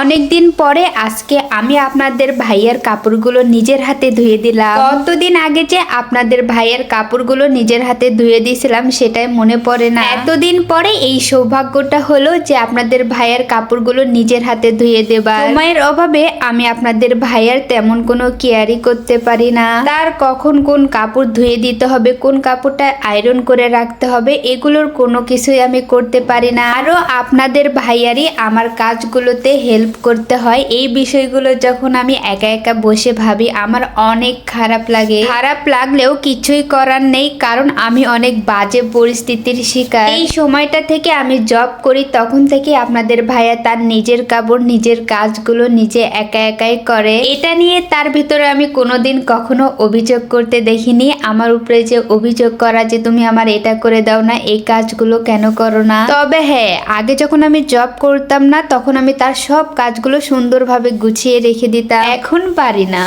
অনেকদিন পরে আজকে আমি আপনাদের ভাইয়ের কাপড়গুলো নিজের হাতে ধুয়ে দিলাম। কতদিন আগে যে আপনাদের ভাইয়ের কাপড়গুলো নিজের হাতে ধুয়ে দিয়েছিলাম সেটাই মনে পড়ে না। এতদিন পরে এই সৌভাগ্যটা হলো যে আপনাদের ভাইয়ের কাপড়গুলো নিজের হাতে ধুয়ে দেবা সময়ের অভাবে আমি আপনাদের ভাইয়ের তেমন কোনো কেয়ারই করতে পারি না। তার কখন কোন কাপড় ধুয়ে দিতে হবে, কোন কাপড়টা আয়রন করে রাখতে হবে, এগুলোর কোনো কিছুই আমি করতে পারি না। আরও আপনাদের ভাইয়ারই আমার কাজগুলোতে হেল্প করতে হয়। এই বিষয়গুলো যখন আমি একা একা বসে ভাবি, আমার অনেক খারাপ লাগে। খারাপ লাগলেও কিছুই করার নেই, কারণ আমি অনেক বাজে পরিস্থিতির শিকার। এই সময়টা থেকে আমি জব করি, তখন থেকে আপনাদের ভাইয়া তার নিজের কাপড়, নিজের কাজগুলো নিজে একা একাই করে। এটা নিয়ে তার ভিতরে আমি কোনোদিন কখনো অভিযোগ করতে দেখিনি। আমার উপরে যে অভিযোগ করা যে, তুমি আমার এটা করে দাও না, এই কাজগুলো কেন করো না? তবে হ্যাঁ আগে যখন আমি জব করতাম না, তখন আমি তার সব কাজগুলো সুন্দরভাবে গুছিয়ে রেখে দিতাম। এখন পারি না।